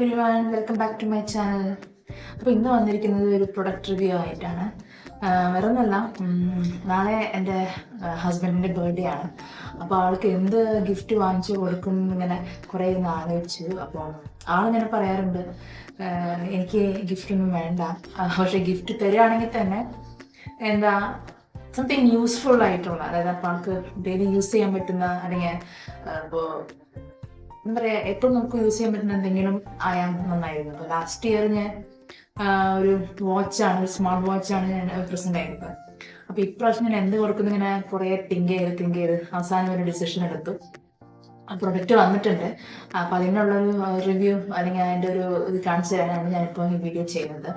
Hi everyone welcome back to my channel അപ്പോൾ ഇന്ന് വന്നിരിക്കുന്നത് ഒരു പ്രൊഡക്റ്റ് റിവ്യൂ ആയിട്ടാണ്. വേറെ ഒന്നല്ല നാളെ എന്റെ ഹസ്ബൻഡിന്റെ ബർത്ത്ഡേ ആണ്. അപ്പോൾ ആൾക്ക് എന്ത് ഗിഫ്റ്റ് വാങ്ങിച്ചു കൊടുക്കും ഇങ്ങനെ കുറേ ഇന്ന് ആലോചിച്ചു. അപ്പോൾ ആളിങ്ങനെ പറയാറുണ്ട് എനിക്ക് ഗിഫ്റ്റ് ഒന്നും വേണ്ട. പക്ഷേ ഗിഫ്റ്റ് തരികയാണെങ്കിൽ തന്നെ എന്താ സംതിങ് യൂസ്ഫുൾ ആയിട്ടുള്ള അതായത് അപ്പോൾ ആൾക്ക് ഡെയിലി യൂസ് ചെയ്യാൻ പറ്റുന്ന അല്ലെങ്കിൽ ഇപ്പോൾ എന്താ പറയാ എപ്പോഴും നമുക്ക് യൂസ് ചെയ്യാൻ പറ്റുന്ന എന്തെങ്കിലും ആയാൽ നന്നായിരുന്നു. അപ്പൊ ലാസ്റ്റ് ഇയർ ഞാൻ ഒരു വാച്ചാണ് ഒരു സ്മാർട്ട് വാച്ചാണ് ഞാൻ പ്രസന്റ് ആയിരുന്നത് അപ്പൊ ഇപ്രാവശ്യം ഞാൻ എന്ത് കൊടുക്കുന്നു ഇങ്ങനെ കുറെ തിങ്ക് ചെയ്ത് തിങ്ക് ചെയ്ത് അവസാനം ഒരു ഡിസിഷൻ എടുത്തു. ആ പ്രൊഡക്റ്റ് വന്നിട്ടുണ്ട്. അപ്പൊ അതിനുള്ളൊരു റിവ്യൂ അല്ലെങ്കിൽ അതിന്റെ ഒരു ഇത് കാണിച്ചു തരാനാണ് ഞാനിപ്പോൾ ഈ വീഡിയോ ചെയ്യുന്നത്.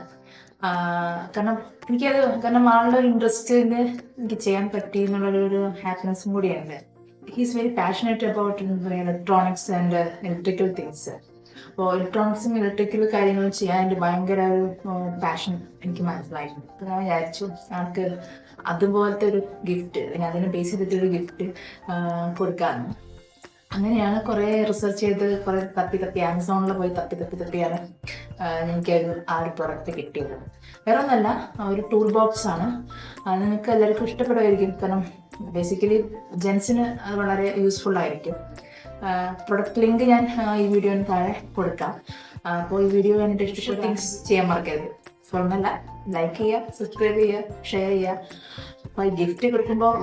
കാരണം എനിക്കത് കാരണം ആളുടെ ഒരു ഇൻട്രസ്റ്റിന് എനിക്ക് ചെയ്യാൻ പറ്റി എന്നുള്ളൊരു ഹാപ്പിനെസ്സും കൂടിയുണ്ട്. ഹീസ് വെരി പാഷനേറ്റ് അബൌട്ട് എന്താ പറയുക ഇലക്ട്രോണിക്സ് ആൻഡ് ഇലക്ട്രിക്കൽ തിങ്സ് അപ്പോൾ ഇലക്ട്രോണിക്സും ഇലക്ട്രിക്കൽ കാര്യങ്ങളും ചെയ്യാൻ എന്റെ ഭയങ്കര ഒരു പാഷൻ എനിക്ക് മനസ്സിലായിരുന്നു അപ്പോൾ ഞാൻ വിചാരിച്ചു ആൾക്ക് അതുപോലത്തെ ഒരു ഗിഫ്റ്റ് അല്ലെങ്കിൽ അതിനെ ബേസ് ചെയ്തിട്ടൊരു ഗിഫ്റ്റ് കൊടുക്കാമെന്ന്. അങ്ങനെയാണ് കുറേ റിസർച്ച് ചെയ്ത് കുറേ തപ്പി തപ്പി ആമസോണിൽ പോയി തപ്പി തപ്പി തപ്പിയാണ് എനിക്ക് ആ ഒരു പ്രൊഡക്റ്റ് കിട്ടിയത്. വേറെ ഒന്നല്ല ഒരു ടൂൾ ബോക്സ് ആണ് നിങ്ങൾക്ക് എല്ലാവർക്കും ഇഷ്ടപ്പെടുമായിരിക്കും കാരണം ബേസിക്കലി ജെൻസിന് അത് വളരെ യൂസ്ഫുൾ ആയിരിക്കും. പ്രൊഡക്റ്റ് ലിങ്ക് ഞാൻ ഈ വീഡിയോന് താഴെ കൊടുക്കാം. അപ്പോൾ ഈ വീഡിയോ കണ്ടിട്ട് ഇഷ്ടപ്പെട്ട തിങ്സ് ചെയ്യാൻ മറക്കരുത്. ഫോണല്ല ലൈക്ക് ചെയ്യുക സബ്സ്ക്രൈബ് ചെയ്യുക ഷെയർ ചെയ്യുക അപ്പോൾ ഈ ഗിഫ്റ്റ് കൊടുക്കുമ്പോൾ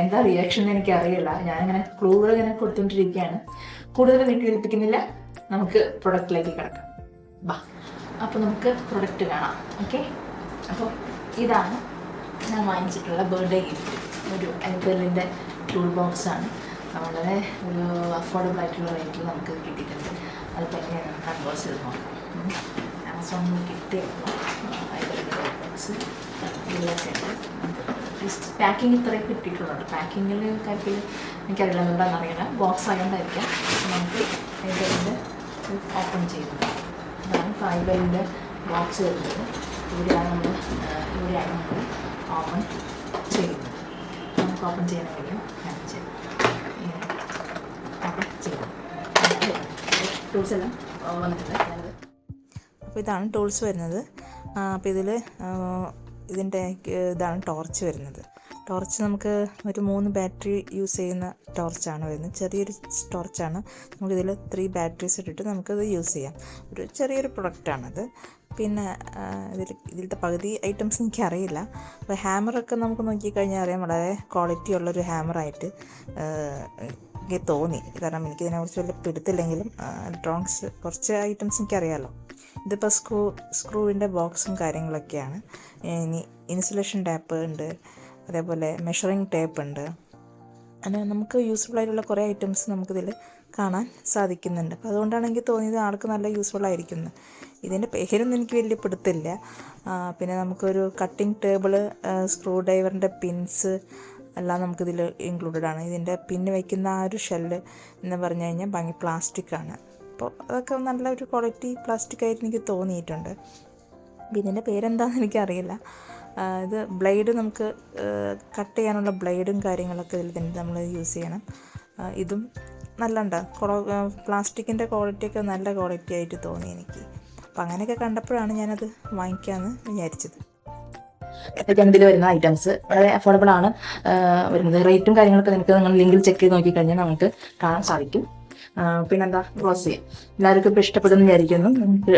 എന്താ റിയാക്ഷൻ എനിക്ക് അറിയില്ല ഞാനിങ്ങനെ ക്ലൂകൾ ഇങ്ങനെ കൊടുത്തുകൊണ്ടിരിക്കുകയാണ് കൂടുതൽ വീട്ടിൽ ഏൽപ്പിക്കുന്നില്ല നമുക്ക് പ്രൊഡക്റ്റിലേക്ക് കിടക്കാം. ബാ അപ്പോൾ നമുക്ക് പ്രൊഡക്റ്റ് കാണാം. ഓക്കെ അപ്പോൾ ഇതാണ് ഞാൻ വാങ്ങിച്ചിട്ടുള്ള ബർത്ത്ഡേ ഗിഫ്റ്റ് ഒരു എൽബെല്ലിന്റെ ടൂൾ ബോക്സാണ് വളരെ ഒരു അഫോർഡബിൾ ആയിട്ടുള്ള റേറ്റിൽ നമുക്ക് കിട്ടിയിട്ടുണ്ട്. അത് തന്നെയാണ് നമുക്ക് അൺബോക്സ് ചെയ്ത് നോക്കാം. ആമസോണിൽ എൽബെല്ലിന്റെ ടൂൾ ബോക്സ് ഇതിലൊക്കെ പാക്കിങ് ഇത്രയും കിട്ടിയിട്ടുള്ളൂ പാക്കിങ്ങിൽ കാര്യത്തിൽ എനിക്കറിയില്ല എന്താണെന്ന് അറിയണം ബോക്സ് ആയതുകൊണ്ടായിരിക്കാം നമുക്ക് ഐബലിന്റെ ഓപ്പൺ ചെയ്യുന്നത്. അതാണ് ഫൈബറിന്റെ ബോക്സ് വരുന്നത്. ഇവിടെയാണ് നമ്മൾ ഇവിടെയാണ് നമ്മൾ ഓപ്പൺ നമുക്ക് ഓപ്പൺ ചെയ്യാൻ കഴിയും ഓപ്പൺ ടൂൾസ് എല്ലാം വന്നിട്ടുണ്ട് ഞാനത് അപ്പോൾ ഇതാണ് ടൂൾസ് വരുന്നത്. അപ്പോൾ ഇതിൽ ഇതിന്റെ ഇതാണ് ടോർച്ച് വരുന്നത്. ടോർച്ച് നമുക്ക് ഒരു മൂന്ന് ബാറ്ററി യൂസ് ചെയ്യുന്ന ടോർച്ചാണ് വരുന്നത്. ചെറിയൊരു ടോർച്ചാണ്. നമുക്കിതിൽ ത്രീ ബാറ്ററീസ് ഇട്ടിട്ട് നമുക്കത് യൂസ് ചെയ്യാം. ഒരു ചെറിയൊരു പ്രൊഡക്റ്റാണത് പിന്നെ ഇതിൽ ഇതിലത്തെ പകുതി ഐറ്റംസ് എനിക്കറിയില്ല. അപ്പോൾ ഹാമറൊക്കെ നമുക്ക് നോക്കിക്കഴിഞ്ഞാൽ അറിയാം വളരെ ക്വാളിറ്റി ഉള്ളൊരു ഹാമറായിട്ട് എനിക്ക് തോന്നി. കാരണം എനിക്കിതിനെക്കുറിച്ച് വലിയ പിടുത്തില്ലെങ്കിലും ഇലക്ട്രോണിക്സ് കുറച്ച് ഐറ്റംസ് എനിക്കറിയാമല്ലോ ഇതിപ്പോൾ സ്ക്രൂ സ്ക്രൂവിന്റെ ബോക്സും കാര്യങ്ങളൊക്കെയാണ്. ഇനി ഇൻസുലേഷൻ ടാപ്പ് ഉണ്ട് അതേപോലെ മെഷറിങ് ടേപ്പ് ഉണ്ട്. അങ്ങനെ നമുക്ക് യൂസ്ഫുൾ ആയിട്ടുള്ള കുറേ ഐറ്റംസ് നമുക്കിതിൽ കാണാൻ സാധിക്കുന്നുണ്ട്. അപ്പോൾ അതുകൊണ്ടാണ് എനിക്ക് തോന്നിയത് ആൾക്ക് നല്ല യൂസ്ഫുൾ ആയിരിക്കുന്നു. ഇതിന്റെ പേരൊന്നും എനിക്ക് വലിയ പിടുത്തില്ല. പിന്നെ നമുക്കൊരു കട്ടിംഗ് ടേബിൾ സ്ക്രൂ ഡ്രൈവറിന്റെ പിൻസ് എല്ലാം നമുക്കിതിൽ ഇൻക്ലൂഡഡ് ആണ്. ഇതിന്റെ പിൻ വയ്ക്കുന്ന ആ ഒരു ഷെല്ല് എന്ന് പറഞ്ഞു കഴിഞ്ഞാൽ ഭംഗി പ്ലാസ്റ്റിക് ആണ്. അപ്പോൾ അതൊക്കെ നല്ല ഒരു ക്വാളിറ്റി പ്ലാസ്റ്റിക് ആയിട്ട് എനിക്ക് തോന്നിയിട്ടുണ്ട്. ഇതിന്റെ പേരെന്താണെന്ന് എനിക്കറിയില്ല. ഇത് ബ്ലേഡ് നമുക്ക് കട്ട് ചെയ്യാനുള്ള ബ്ലേഡും കാര്യങ്ങളൊക്കെ ഇതിൽ തന്നെ നമ്മൾ യൂസ് ചെയ്യണം. ഇതും നല്ല ഉണ്ട് പ്ലാസ്റ്റിക്കിന്റെ ക്വാളിറ്റിയൊക്കെ നല്ല ക്വാളിറ്റി ആയിട്ട് തോന്നി എനിക്ക്. അപ്പം അങ്ങനെയൊക്കെ കണ്ടപ്പോഴാണ് ഞാനത് വാങ്ങിക്കാമെന്ന് വിചാരിച്ചത്. ഇതൊക്കെയാണ് ഇതിൽ വരുന്ന ഐറ്റംസ് വളരെ അഫോർഡബിൾ ആണ്. വരുന്നത്. റേറ്റും കാര്യങ്ങളൊക്കെ നിങ്ങൾക്ക് നിങ്ങൾ ലിങ്കിൽ ചെക്ക് ചെയ്ത് നോക്കിക്കഴിഞ്ഞാൽ നമുക്ക് കാണാൻ സാധിക്കും. പിന്നെന്താ? ക്ലോസ് ചെയ്യാം. എല്ലാവർക്കും ഇപ്പോൾ ഇഷ്ടപ്പെടുമെന്ന് വിചാരിക്കുന്നു. നമുക്ക്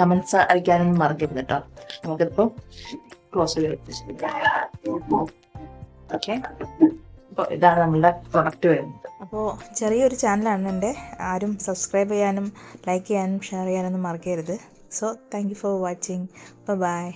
കമൻസ് അയക്കാനൊന്നും മറക്കരുത് കേട്ടോ. നമുക്കിപ്പോൾ ക്ലോസ് ചെയ്ത് ഓക്കെ. അപ്പോൾ ഇതാണ് നമ്മളുടെ പ്രൊഡക്റ്റ് വരുന്നത്. അപ്പോൾ ചെറിയൊരു ചാനലാണ് എന്റെ. ആരും സബ്സ്ക്രൈബ് ചെയ്യാനും ലൈക്ക് ചെയ്യാനും ഷെയർ ചെയ്യാനൊന്നും മറക്കരുത്. So thank you for watching. Bye